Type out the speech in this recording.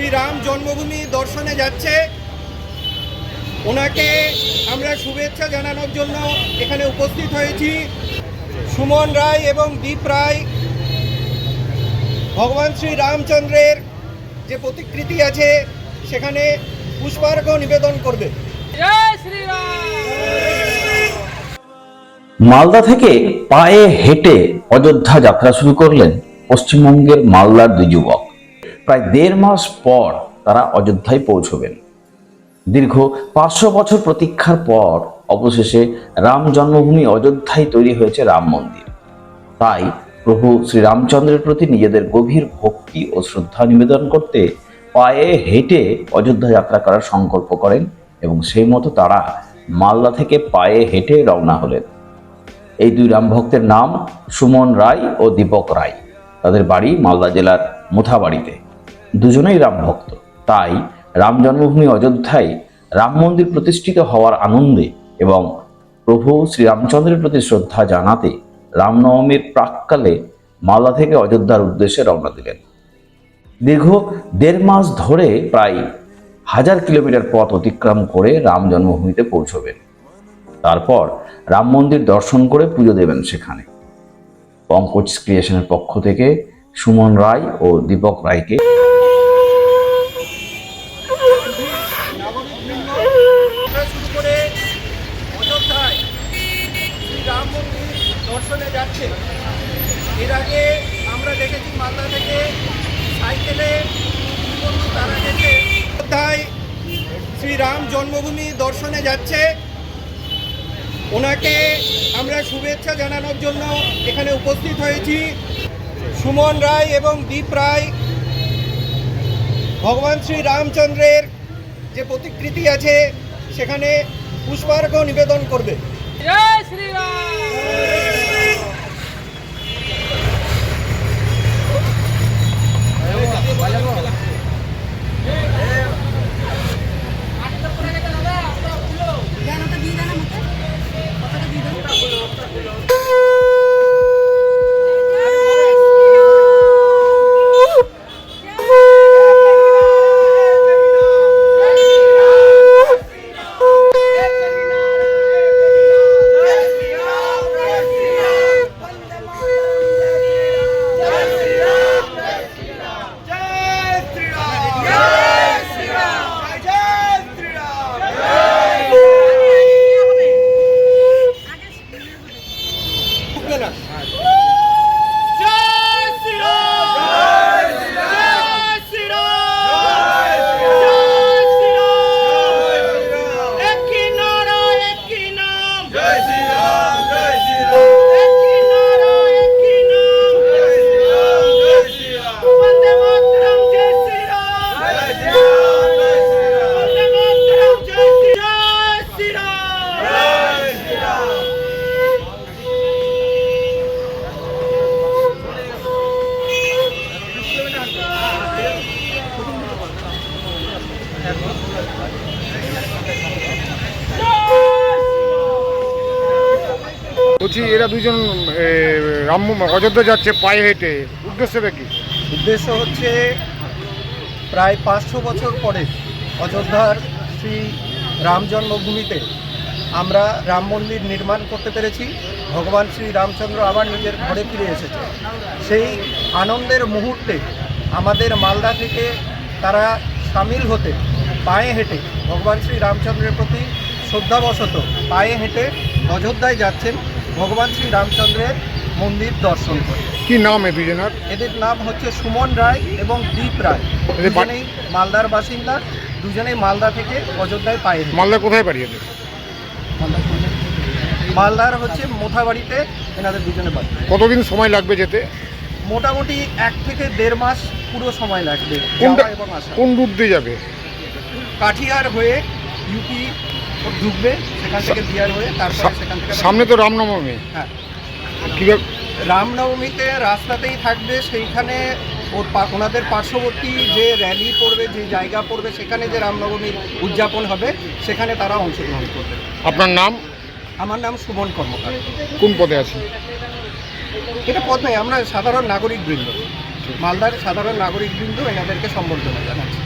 শ্রীরাম জন্মভূমি দর্শনে যাচ্ছে। ওনাকে আমরা শুভেচ্ছা জানানোর জন্য এখানে উপস্থিত হয়েছি। সুমন রায় এবং দীপ রায় ভগবান শ্রী রামচন্দ্রের যে প্রতিকৃতি আছে সেখানে পুষ্পার্ঘ নিবেদন করবে। মালদা থেকে পায়ে হেঁটে অযোধ্যা যাত্রা শুরু করলেন পশ্চিমবঙ্গের মালদার দুই যুবক। প্রায় দেড় মাস পর তারা অযোধ্যায় পৌঁছবেন। দীর্ঘ পাঁচশো বছর প্রতীক্ষার পর অবশেষে রাম জন্মভূমি অযোধ্যায় তৈরি হয়েছে রাম মন্দির। তাই প্রভু শ্রীরামচন্দ্রের প্রতি নিজেদের গভীর ভক্তি ও শ্রদ্ধা নিবেদন করতে পায়ে হেঁটে অযোধ্যা যাত্রা করার সংকল্প করেন এবং সেই মতো তারা মালদা থেকে পায়ে হেঁটে রওনা হলেন। এই দুই রাম ভক্তের নাম সুমন রায় ও দীপক রায়। তাদের বাড়ি মালদা জেলার মুথাবাড়িতে। দুজনেই রাম ভক্ত। তাই রাম জন্মভূমি অযোধ্যায় রাম মন্দির প্রতিষ্ঠিত হওয়ার আনন্দে এবং প্রভু শ্রীরামচন্দ্রের প্রতি শ্রদ্ধা জানাতে রামনবমীর প্রাককালে মালদা থেকে অযোধ্যার উদ্দেশ্যে রওনা দিলেন। দীর্ঘ দেড় মাস ধরে প্রায় হাজার কিলোমিটার পথ অতিক্রম করে রাম জন্মভূমিতে পৌঁছবেন। তারপর রাম মন্দির দর্শন করে পুজো দেবেন সেখানে। পঙ্কজ ক্রিয়েশনের পক্ষ থেকে সুমন রায় ও দীপক রায়কে আমরা শুরু করে অযোধ্যায় শ্রীরাম মন্দির যাচ্ছে এর আগে আমরা দেখেছি মালদা থেকে সাইকেলে তারা গেছে। অযোধ্যায় শ্রীরাম জন্মভূমি দর্শনে যাচ্ছে। ওনাকে আমরা শুভেচ্ছা জানানোর জন্য এখানে উপস্থিত হয়েছি। সুমন রায় এবং দীপ রায়, ভগবান শ্রী রামচন্দ্রের যে প্রতিকৃতি আছে, সেখানে পুষ্পার্ঘ নিবেদন করবে। জয় শ্রীরাম ঢুকবে না জয় শ্রীরাম জয় শ্রীরাম জয় শ্রীরাম একই নারা একই নাম জয় শ্রীরাম জয় শ্রীরাম একই নারা একই নাম জয় শ্রীরাম জয় শ্রীরাম বন্দে মাতরম জয় শ্রীরাম জয় শ্রীরাম জয় শ্রীরাম বন্দে মাতরম জয় শ্রীরাম জয় শ্রীরাম বলছি, এরা দুজন রাম অযোধ্যা যাচ্ছে পায়ে হেঁটে। উদ্দেশ্যটা কি? উদ্দেশ্য হচ্ছে প্রায় পাঁচশো বছর পরে অযোধ্যার শ্রী রাম জন্মভূমিতে আমরা রাম মন্দির নির্মাণ করতে পেরেছি। ভগবান শ্রী রামচন্দ্র আবার নিজের ঘরে ফিরে এসেছে। সেই আনন্দের মুহূর্তে আমাদের মালদা থেকে তারা সামিল হতে পায়ে হেঁটে ভগবান শ্রী রামচন্দ্রের প্রতি শ্রদ্ধাবশত পায়ে হেঁটে অযোধ্যায় যাচ্ছেন ভগবান শ্রী রামচন্দ্রের মন্দির দর্শন করে। কি নাম এ দুজনের এদের নাম হচ্ছে সুমন রায় এবং দীপ রায়। দুজনেই মালদার বাসিন্দা দুজনেই মালদা থেকে অযোধ্যায় পায়ে মালদা কোথায় বাড়ি এদের? মালদার হচ্ছে মোথাবাড়িতে এনাদের দুজনে বাড়ি। কতদিন সময় লাগবে যেতে? মোটামুটি এক থেকে দেড় মাস পুরো সময় লাগবে। কোন রুট দিয়ে যাবে? কাঠিয়ার হয়ে ইউপি ঢুকবে সেখান থেকে বিহার হয়ে তারপরে সেখান থেকে সামনে তো রামনবমী। হ্যাঁ। কীভাবে রামনবমীতে রাস্তাতেই থাকবে সেইখানে ওর ওনাদের পার্শ্ববর্তী যে র্যালি পড়বে যে জায়গা পড়বে সেখানে যে রামনবমীর উদযাপন হবে সেখানে তারা অংশগ্রহণ করবে। আপনার নাম? আমার নাম সুমন কর্মকার। কোন পদে আছে এটা পথ নয় আমরা সাধারণ নাগরিক বৃন্দ মালদার সাধারণ নাগরিক বৃন্দ এনাদেরকে সম্বর্ধনা জানাচ্ছি।